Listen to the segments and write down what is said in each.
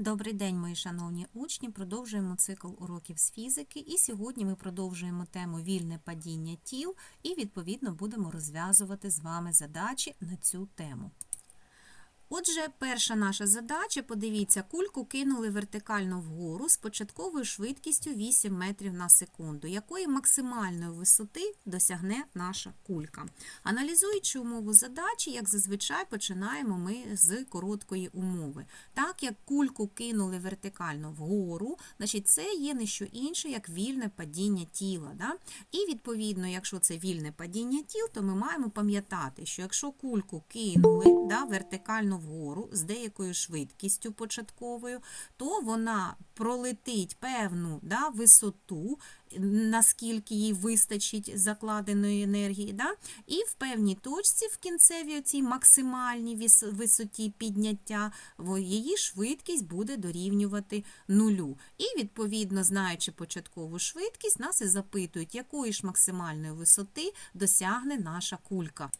Добрий день, мої шановні учні. Продовжуємо цикл уроків з фізики, і сьогодні ми продовжуємо тему вільне падіння тіл і відповідно будемо розв'язувати з вами задачі на цю тему. Отже, перша наша задача, подивіться, кульку кинули вертикально вгору з початковою швидкістю 8 метрів на секунду. Якої максимальної висоти досягне наша кулька? Аналізуючи умову задачі, як зазвичай починаємо ми з короткої умови. Так як кульку кинули вертикально вгору, значить це є не що інше, як вільне падіння тіла. Да? І відповідно, якщо це вільне падіння тіл, то ми маємо пам'ятати, що якщо кульку кинули да, вертикально вгору з деякою швидкістю початковою, то вона пролетить певну да, висоту, наскільки їй вистачить закладеної енергії, да? і в певній точці в кінцевій цій максимальній висоті підняття її швидкість буде дорівнювати нулю. І відповідно, знаючи початкову швидкість, нас і запитують, якої ж максимальної висоти досягне наша кулька.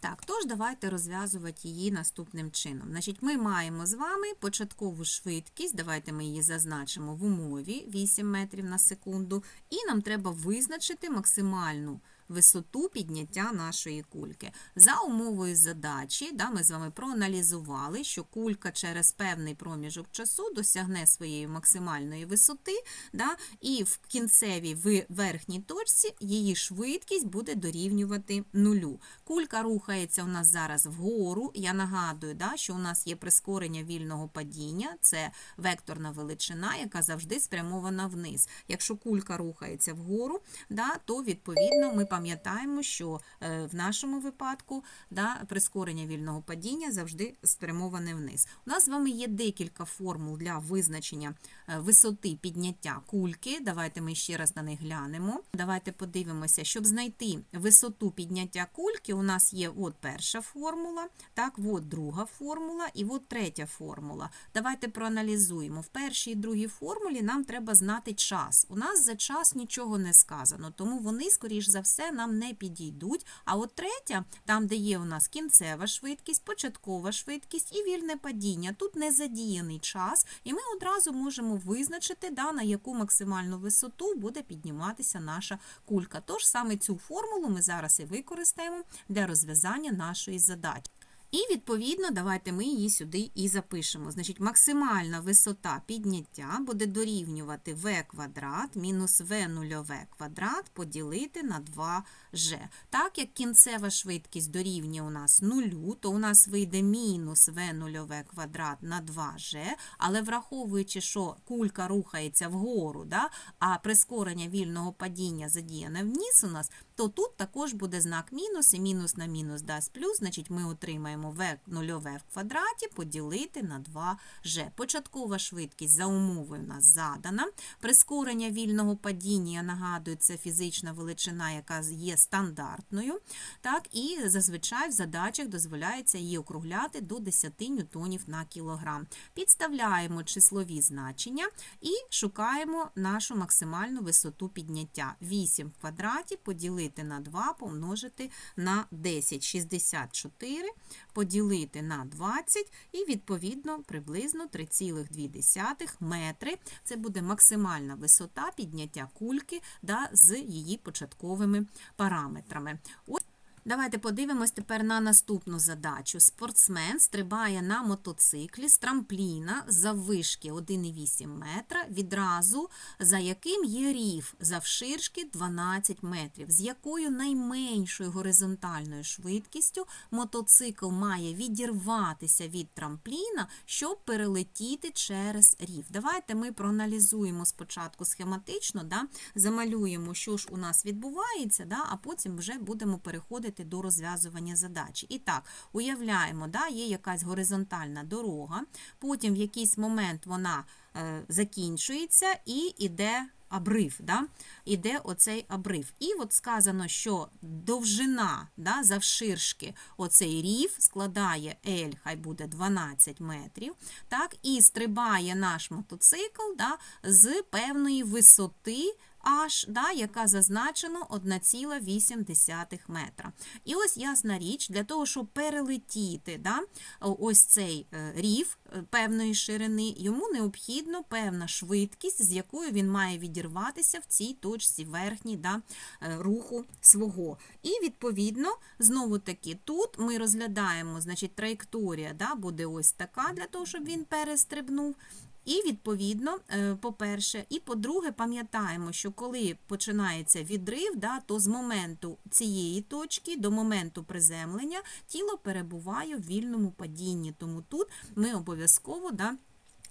Так, тож давайте розв'язувати її наступним чином. Значить, ми маємо з вами початкову швидкість, давайте ми її зазначимо в умові 8 метрів на секунду, і нам треба визначити максимальну висоту підняття нашої кульки. За умовою задачі, да, ми з вами проаналізували, що кулька через певний проміжок часу досягне своєї максимальної висоти, да, і в кінцевій верхній точці її швидкість буде дорівнювати нулю. Кулька рухається у нас зараз вгору. Я нагадую, да, що у нас є прискорення вільного падіння, це векторна величина, яка завжди спрямована вниз. Якщо кулька рухається вгору, да, то відповідно ми пам'ятаємо, що е, в нашому випадку да, прискорення вільного падіння завжди спрямоване вниз. У нас з вами є декілька формул для визначення е, висоти підняття кульки. Давайте ми ще раз на них глянемо. Давайте подивимося, щоб знайти висоту підняття кульки, у нас є от перша формула, так, от друга формула і от третя формула. Давайте проаналізуємо. В першій і другій формулі нам треба знати час. У нас за час нічого не сказано, тому вони, скоріш за все, нам не підійдуть. А от третя, там, де є у нас кінцева швидкість, початкова швидкість і вільне падіння, тут не задіяний час, і ми одразу можемо визначити, да, на яку максимальну висоту буде підніматися наша кулька. Тож саме цю формулу ми зараз і використаємо для розв'язання нашої задачі. І відповідно, давайте ми її сюди і запишемо. Значить, максимальна висота підняття буде дорівнювати v квадрат мінус v нульове квадрат поділити на 2g. Так як кінцева швидкість дорівнює у нас нулю, то у нас вийде мінус v нульове квадрат на 2g, але враховуючи, що кулька рухається вгору, да, а прискорення вільного падіння задіяне вниз у нас, то тут також буде знак мінус, і мінус на мінус дасть плюс, значить ми отримаємо v нульове в квадраті поділити на 2g. Початкова швидкість за умовою у нас задана. Прискорення вільного падіння, я нагадую, це фізична величина, яка є стандартною. Так, і зазвичай в задачах дозволяється її округляти до 10 ньютонів на кілограм. Підставляємо числові значення і шукаємо нашу максимальну висоту підняття. 8 в квадраті поділити на 2 помножити на 10. 64 поділити на 20 і відповідно приблизно 3,2 метри. Це буде максимальна висота підняття кульки да, з її початковими параметрами. Ось Давайте подивимось тепер на наступну задачу. Спортсмен стрибає на мотоциклі з трампліна заввишки 1,8 метра, відразу за яким є рів завширшки 12 метрів, з якою найменшою горизонтальною швидкістю мотоцикл має відірватися від трампліна, щоб перелетіти через рів. Давайте ми проаналізуємо спочатку схематично, да, замалюємо, що ж у нас відбувається, да, а потім вже будемо переходити до розв'язування задачі. І так, уявляємо, да, є якась горизонтальна дорога, потім в якийсь момент вона е, закінчується і йде обрив. Да? Іде оцей обрив. І от сказано, що довжина да, завширшки оцей рів складає L, хай буде 12 метрів, так, і стрибає наш мотоцикл да, з певної висоти H, да, яка зазначено 1,8 метра. І ось ясна річ, для того, щоб перелетіти да, ось цей е, рів е, певної ширини, йому необхідно певна швидкість, з якою він має відірватися в цій точці верхній да, е, руху свого. І відповідно, знову таки, тут ми розглядаємо, значить, траєкторія да, буде ось така, для того, щоб він перестрибнув. І відповідно, е, по-перше, і по-друге, пам'ятаємо, що коли починається відрив, да, то з моменту цієї точки до моменту приземлення тіло перебуває в вільному падінні. Тому тут ми обов'язково да,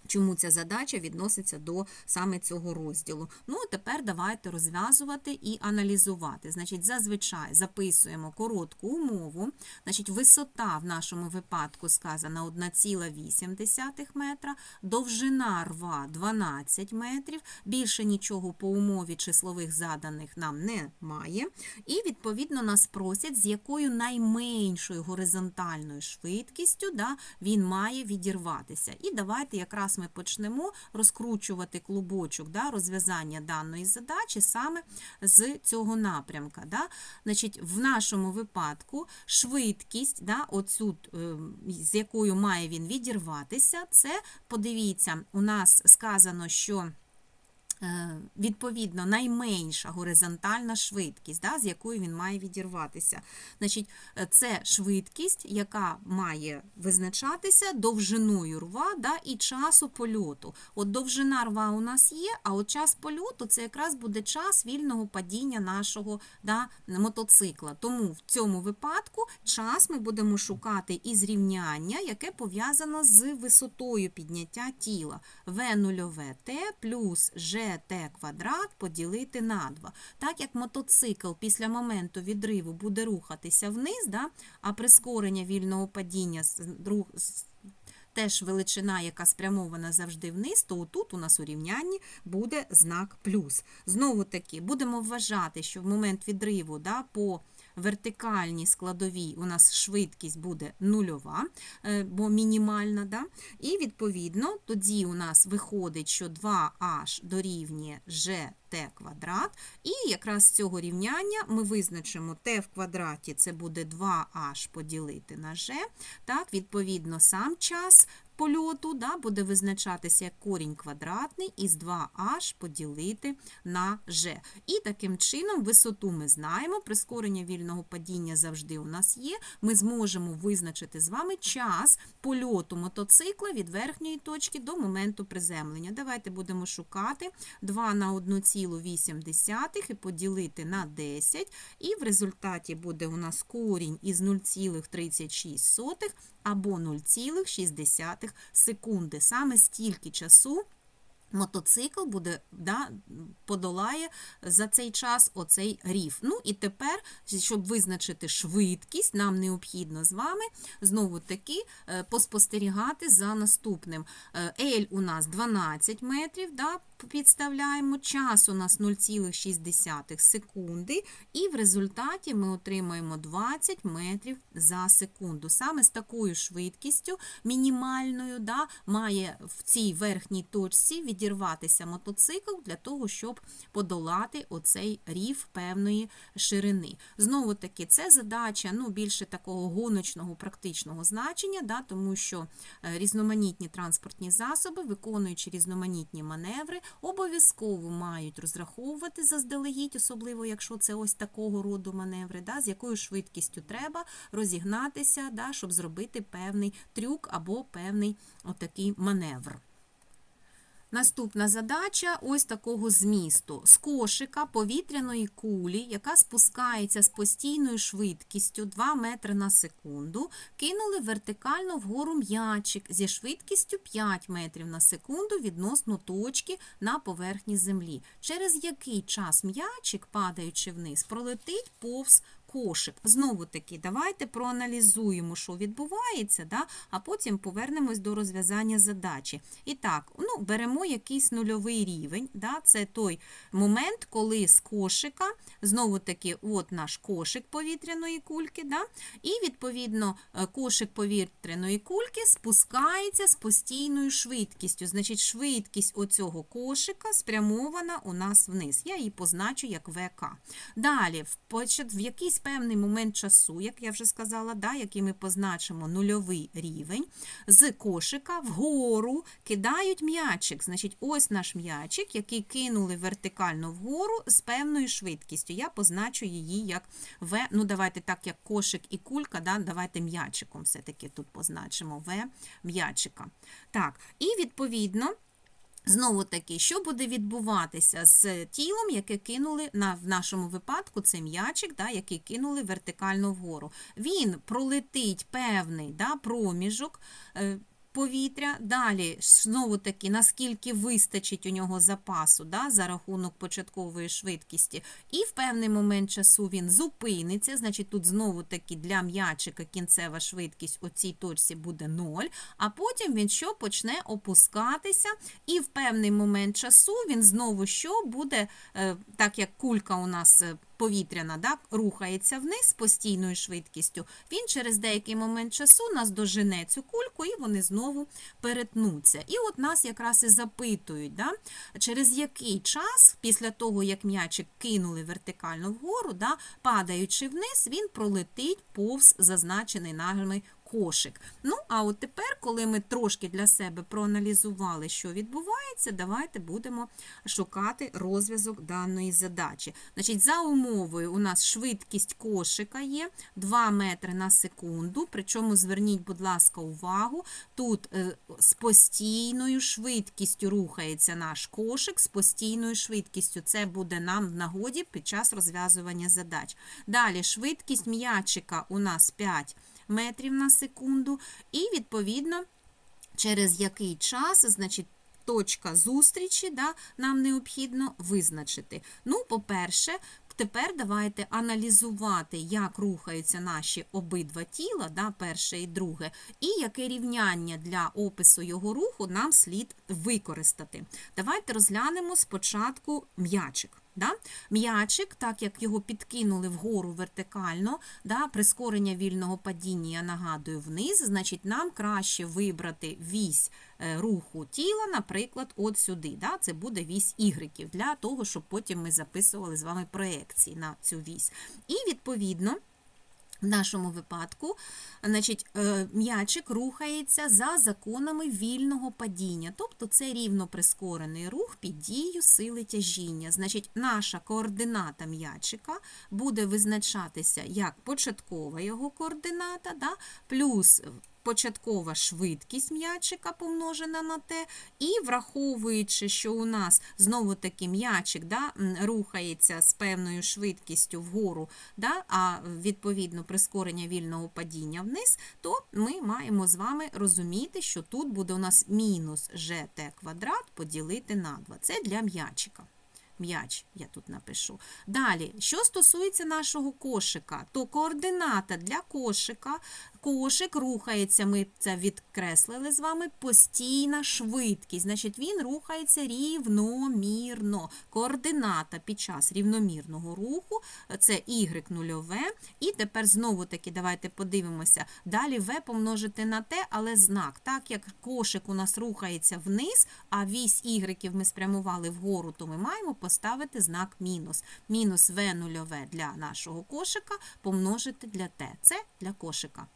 Чому ця задача відноситься до саме цього розділу? Ну, тепер давайте розв'язувати і аналізувати. Значить, зазвичай записуємо коротку умову. Значить, висота в нашому випадку сказана 1,8 метра, довжина рва 12 метрів. Більше нічого по умові числових заданих нам немає. І, відповідно, нас просять, з якою найменшою горизонтальною швидкістю да, він має відірватися. І давайте якраз ми почнемо розкручувати клубочок да, розв'язання даної задачі саме з цього напрямка. Да. Значить, В нашому випадку швидкість, да, оцю, е, з якою має він відірватися, це, подивіться, у нас сказано, що відповідно найменша горизонтальна швидкість, да, з якою він має відірватися. Значить, е, Це швидкість, яка має визначатися довжиною рва да, і часу польоту. От Довжина рва у нас є, а от час польоту це якраз буде час вільного падіння нашого да, мотоцикла. Тому в цьому випадку час ми будемо шукати із рівняння, яке пов'язано з висотою підняття тіла. В0Т плюс G gt квадрат поділити на 2. Так як мотоцикл після моменту відриву буде рухатися вниз, да, а прискорення вільного падіння теж величина, яка спрямована завжди вниз, то тут у нас у рівнянні буде знак плюс. Знову таки, будемо вважати, що в момент відриву да, по вертикальній складовій у нас швидкість буде нульова, е, бо мінімальна. Да? І відповідно тоді у нас виходить, що 2h дорівнює gt квадрат. І якраз з цього рівняння ми визначимо t в квадраті це буде 2h поділити на g. Так, Відповідно, сам час польоту да, буде визначатися як корінь квадратний із 2h поділити на g. І таким чином висоту ми знаємо, прискорення вільного падіння завжди у нас є. Ми зможемо визначити з вами час польоту мотоцикла від верхньої точки до моменту приземлення. Давайте будемо шукати 2 на 1,8 і поділити на 10, і в результаті буде у нас корінь із 0,36 або 0,6 секунди. Саме стільки часу. Мотоцикл буде да, подолає за цей час оцей рів. Ну і тепер, щоб визначити швидкість, нам необхідно з вами знову таки е, поспостерігати за наступним. Е, L у нас 12 метрів, да, підставляємо, час у нас 0,6 секунди, і в результаті ми отримаємо 20 метрів за секунду. Саме з такою швидкістю мінімальною да, має в цій верхній точці відірватися мотоцикл для того, щоб подолати оцей рів певної ширини. Знову таки, це задача ну, більше такого гоночного практичного значення, да, тому що е, різноманітні транспортні засоби, виконуючи різноманітні маневри, обов'язково мають розраховувати заздалегідь, особливо якщо це ось такого роду маневри, да, з якою швидкістю треба розігнатися, да, щоб зробити певний трюк або певний отакий маневр. Наступна задача ось такого змісту: з кошика повітряної кулі, яка спускається з постійною швидкістю 2 метри на секунду, кинули вертикально вгору м'ячик зі швидкістю 5 метрів на секунду відносно точки на поверхні землі. Через який час м'ячик, падаючи вниз, пролетить повз кошик. Знову таки, давайте проаналізуємо, що відбувається, да? а потім повернемось до розв'язання задачі. І так, ну, беремо якийсь нульовий рівень. Да? Це той момент, коли з кошика, знову таки, от наш кошик повітряної кульки, да? і відповідно е, кошик повітряної кульки спускається з постійною швидкістю. Значить, швидкість оцього кошика спрямована у нас вниз. Я її позначу як ВК. Далі, в, якийсь певний момент часу, як я вже сказала, да, який ми позначимо нульовий рівень, з кошика вгору кидають м'ячик. Значить, ось наш м'ячик, який кинули вертикально вгору з певною швидкістю. Я позначу її як В. Ну, давайте так, як кошик і кулька, да, давайте м'ячиком все-таки тут позначимо В м'ячика. Так, і відповідно. Знову таки, що буде відбуватися з тілом, яке кинули на в нашому випадку, це м'ячик, да, який кинули вертикально вгору. Він пролетить певний да, проміжок. Е, Повітря, далі знову таки, наскільки вистачить у нього запасу да, за рахунок початкової швидкості, і в певний момент часу він зупиниться. Значить, тут знову таки для м'ячика кінцева швидкість у цій точці буде 0, а потім він що? Почне опускатися, і в певний момент часу він знову що? Буде, е, так як кулька у нас. Повітряна так, рухається вниз постійною швидкістю, він через деякий момент часу нас дожене цю кульку і вони знову перетнуться. І от нас якраз і запитують, да, через який час, після того, як м'ячик кинули вертикально вгору, да, падаючи вниз, він пролетить повз зазначений нами кошик. Ну, а от тепер, коли ми трошки для себе проаналізували, що відбувається, давайте будемо шукати розв'язок даної задачі. Значить, за умовою у нас швидкість кошика є 2 метри на секунду, причому зверніть, будь ласка, увагу, тут е, з постійною швидкістю рухається наш кошик, з постійною швидкістю. Це буде нам в нагоді під час розв'язування задач. Далі швидкість м'ячика у нас 5 метрів на секунду, і відповідно через який час, значить, точка зустрічі да, нам необхідно визначити. Ну, по-перше, тепер давайте аналізувати, як рухаються наші обидва тіла, да, перше і друге, і яке рівняння для опису його руху нам слід використати. Давайте розглянемо спочатку м'ячик. Да? М'ячик, так як його підкинули вгору вертикально, да, прискорення вільного падіння, я нагадую, вниз, значить нам краще вибрати вісь е, руху тіла, наприклад, от сюди. Да? Це буде вісь ігриків, для того, щоб потім ми записували з вами проекції на цю вісь. І відповідно. В нашому випадку, значить, е, м'ячик рухається за законами вільного падіння, тобто це рівно прискорений рух під дією сили тяжіння. Значить, наша координата м'ячика буде визначатися як початкова його координата, да, плюс початкова швидкість м'ячика помножена на те, і враховуючи, що у нас знову таки м'ячик да, рухається з певною швидкістю вгору, да, а відповідно прискорення вільного падіння вниз, то ми маємо з вами розуміти, що тут буде у нас мінус gt квадрат поділити на 2. Це для м'ячика. М'яч, я тут напишу. Далі, що стосується нашого кошика, то координата для кошика, кошик рухається, ми це відкреслили з вами, постійна швидкість. Значить, він рухається рівномірно. Координата під час рівномірного руху це y нульове. І тепер знову таки давайте подивимося. Далі v помножити на t, але знак. Так як кошик у нас рухається вниз, а вісь y ми спрямували вгору, то ми маємо поставити знак мінус. Мінус v нульове для нашого кошика помножити для t. Це для кошика.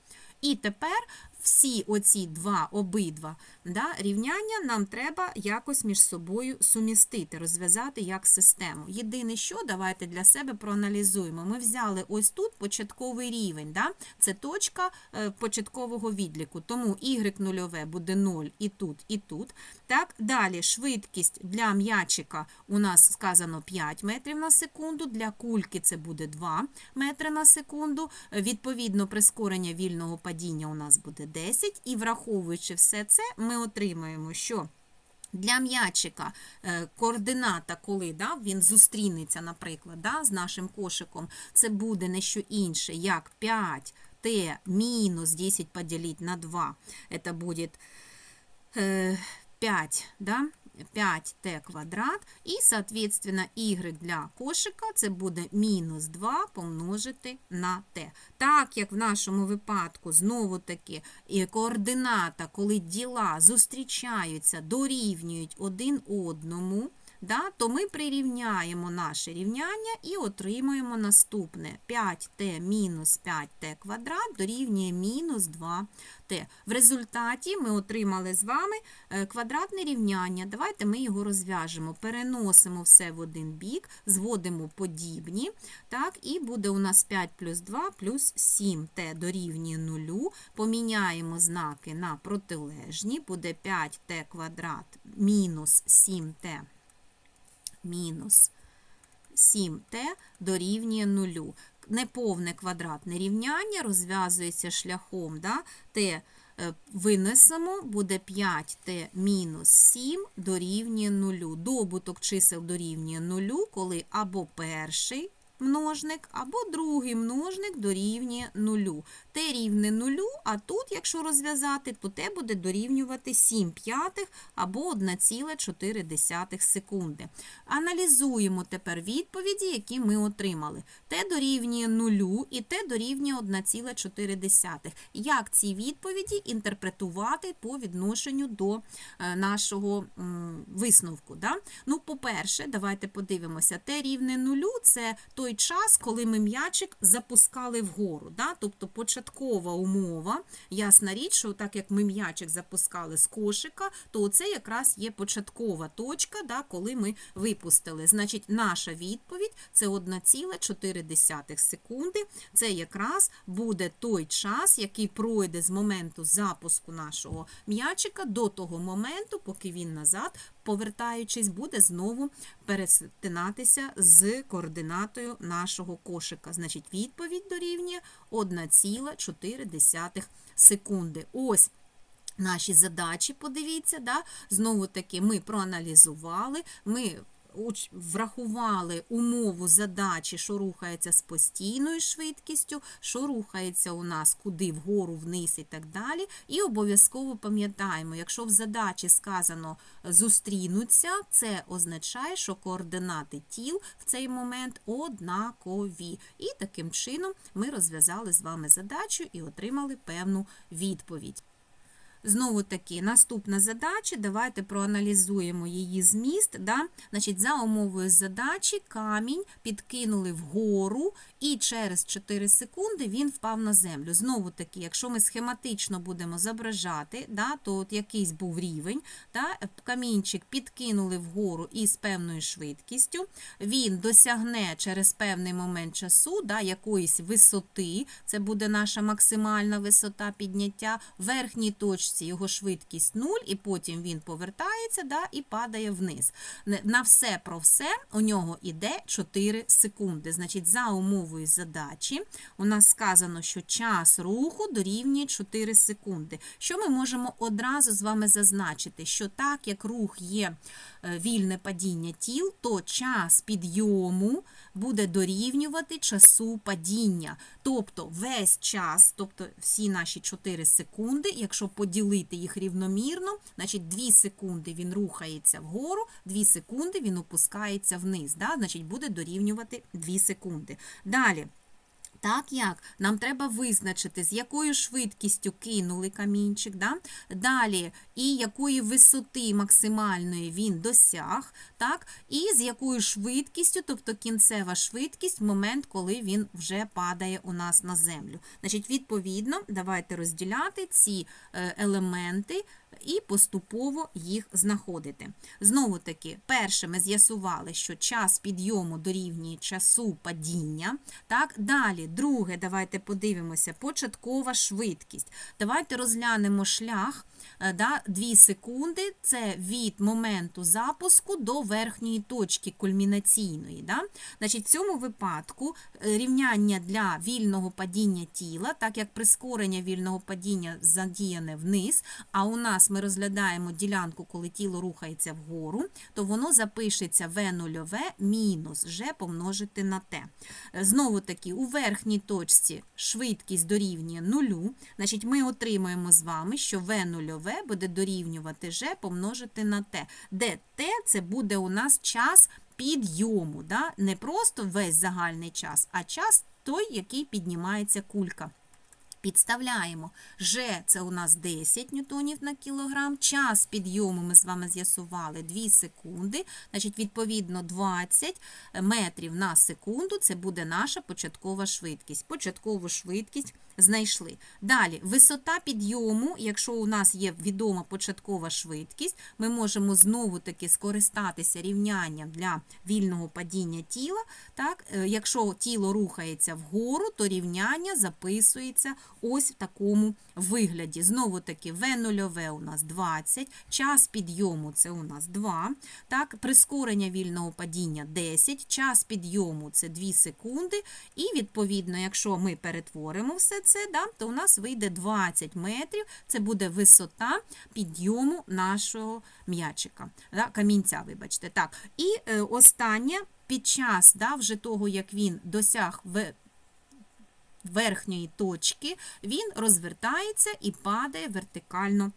І тепер всі оці два обидва да, рівняння нам треба якось між собою сумістити, розв'язати як систему. Єдине, що давайте для себе проаналізуємо. Ми взяли ось тут початковий рівень, да? це точка е, початкового відліку, тому y нульове буде 0 і тут, і тут. Так, Далі швидкість для м'ячика у нас сказано 5 метрів на секунду, для кульки це буде 2 метри на секунду. Е, Відповідно, прискорення вільного падіння у нас буде 10, і враховуючи все це, ми отримаємо, що Для м'ячика е, координата, коли да, він зустрінеться, наприклад, да, з нашим кошиком, це буде не що інше, як 5 t мінус 10 поділити на 2. Це буде э, 5, да? 5t квадрат, і, соответственно, y для кошика це буде мінус 2 помножити на t. Так як в нашому випадку, знову таки, координата, коли діла зустрічаються, дорівнюють один одному, да, то ми прирівняємо наше рівняння і отримуємо наступне 5t мінус 5t квадрат дорівнює мінус 2t. В результаті ми отримали з вами е, квадратне рівняння. Давайте ми його розв'яжемо. Переносимо все в один бік, зводимо подібні. Так, І буде у нас 5 плюс 2 плюс 7t дорівнює 0. Поміняємо знаки на протилежні. Буде 5t квадрат мінус 7t мінус 7t дорівнює 0. Неповне квадратне рівняння розв'язується шляхом да, t е, винесемо, буде 5t мінус 7 дорівнює 0. Добуток чисел дорівнює 0, коли або перший множник, або другий множник дорівнює 0. Т рівне 0, а тут, якщо розв'язати, то Т буде дорівнювати 7 п'ятих або 1,4 секунди. Аналізуємо тепер відповіді, які ми отримали. Т дорівнює 0 і Т дорівнює 1,4. Як ці відповіді інтерпретувати по відношенню до е, нашого висновку? Да? Ну, по-перше, давайте подивимося, Т рівне 0 – це той час, коли ми м'ячик запускали вгору. Да? Тобто початкова умова, ясна річ, що так як ми м'ячик запускали з кошика, то це якраз є початкова точка, да, коли ми випустили. Значить, наша відповідь це 1,4 секунди. Це якраз буде той час, який пройде з моменту запуску нашого м'ячика до того моменту, поки він назад, повертаючись, буде знову перетинатися з координатою нашого кошика. Значить, відповідь дорівнює 1,4 секунди. Ось наші задачі, подивіться, да? знову таки ми проаналізували, ми врахували умову задачі, що рухається з постійною швидкістю, що рухається у нас куди вгору, вниз і так далі. І обов'язково пам'ятаємо, якщо в задачі сказано зустрінуться, це означає, що координати тіл в цей момент однакові. І таким чином ми розв'язали з вами задачу і отримали певну відповідь. Знову таки, наступна задача, давайте проаналізуємо її зміст. Да? Значить, За умовою задачі камінь підкинули вгору, і через 4 секунди він впав на землю. Знову таки, якщо ми схематично будемо зображати, да, то от якийсь був рівень, да, камінчик підкинули вгору із певною швидкістю, він досягне через певний момент часу да, якоїсь висоти, це буде наша максимальна висота підняття, верхній точці його швидкість 0, і потім він повертається да, і падає вниз. На все про все у нього іде 4 секунди. Значить, за умовою задачі у нас сказано, що час руху дорівнює 4 секунди. Що ми можемо одразу з вами зазначити? Що так як рух є вільне падіння тіл, то час підйому буде дорівнювати часу падіння. Тобто весь час, тобто всі наші 4 секунди, якщо поділити їх рівномірно, значить 2 секунди він рухається вгору, 2 секунди він опускається вниз. Да? Значить буде дорівнювати 2 секунди. Далі. Так як нам треба визначити, з якою швидкістю кинули камінчик, да? далі і якої висоти максимальної він досяг, так? і з якою швидкістю, тобто кінцева швидкість, в момент, коли він вже падає у нас на землю. Значить, відповідно, давайте розділяти ці е, елементи і поступово їх знаходити. Знову таки, перше ми з'ясували, що час підйому дорівнює часу падіння. Так, далі, друге, давайте подивимося, початкова швидкість. Давайте розглянемо шлях. е, Да, 2 секунди це від моменту запуску до верхньої точки кульмінаційної. Да? Значить, в цьому випадку е, рівняння для вільного падіння тіла, так як прискорення вільного падіння задіяне вниз, а у нас нас ми розглядаємо ділянку, коли тіло рухається вгору, то воно запишеться В нульове мінус G помножити на T. Е, Знову таки, у верхній точці швидкість дорівнює нулю. Значить, ми отримуємо з вами, що В нульове буде дорівнювати G помножити на T, де T це буде у нас час підйому, да? не просто весь загальний час, а час той, який піднімається кулька. Підставляємо. Ж це у нас 10 ньютонів на кілограм. Час підйому ми з вами з'ясували 2 секунди. Значить, відповідно, 20 метрів на секунду це буде наша початкова швидкість. Початкову швидкість знайшли. Далі, висота підйому, якщо у нас є відома початкова швидкість, ми можемо знову-таки скористатися рівнянням для вільного падіння тіла. Так? Е, Якщо тіло рухається вгору, то рівняння записується ось в такому вигляді. Знову-таки В нульове у нас 20, час підйому це у нас 2, так? прискорення вільного падіння 10, час підйому це 2 секунди, і відповідно, якщо ми перетворимо все це, да, то у нас вийде 20 метрів, це буде висота підйому нашого м'ячика, да, камінця, вибачте. Так. І е, останнє, під час да, вже того, як він досяг в верхньої точки, він розвертається і падає вертикально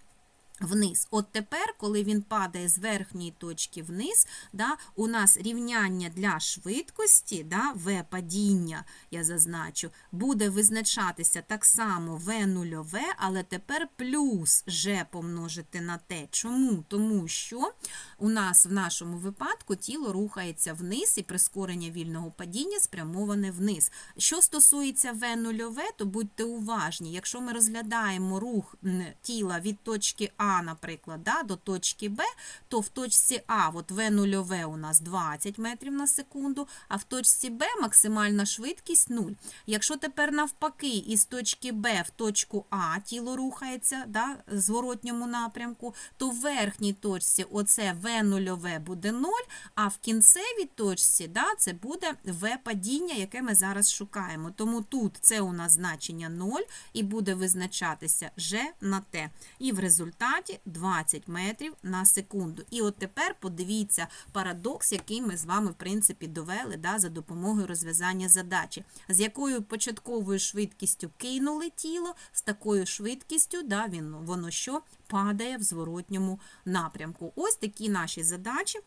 вниз. От тепер, коли він падає з верхньої точки вниз, да, у нас рівняння для швидкості, да, В падіння, я зазначу, буде визначатися так само В нульове, але тепер плюс Ж помножити на Т. Чому? Тому що у нас в нашому випадку тіло рухається вниз і прискорення вільного падіння спрямоване вниз. Що стосується В нульове, то будьте уважні, якщо ми розглядаємо рух тіла від точки А, наприклад, да, до точки Б, то в точці А от В нульове у нас 20 метрів на секунду, а в точці Б максимальна швидкість 0. Якщо тепер навпаки із точки Б в точку А тіло рухається да, в зворотньому напрямку, то в верхній точці оце В нульове буде 0, а в кінцевій точці да, це буде В падіння, яке ми зараз шукаємо. Тому тут це у нас значення 0 і буде визначатися Ж на Т. І в результаті 20 метрів на секунду. І от тепер подивіться парадокс, який ми з вами, в принципі, довели да, за допомогою розв'язання задачі. З якою початковою швидкістю кинули тіло, з такою швидкістю да, він, воно що падає в зворотньому напрямку. Ось такі наші задачі.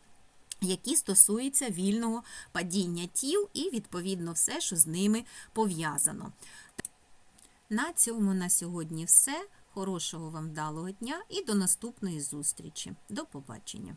Які стосуються вільного падіння тіл і, відповідно, все, що з ними пов'язано. На цьому на сьогодні все. Хорошого вам вдалого дня і до наступної зустрічі. До побачення!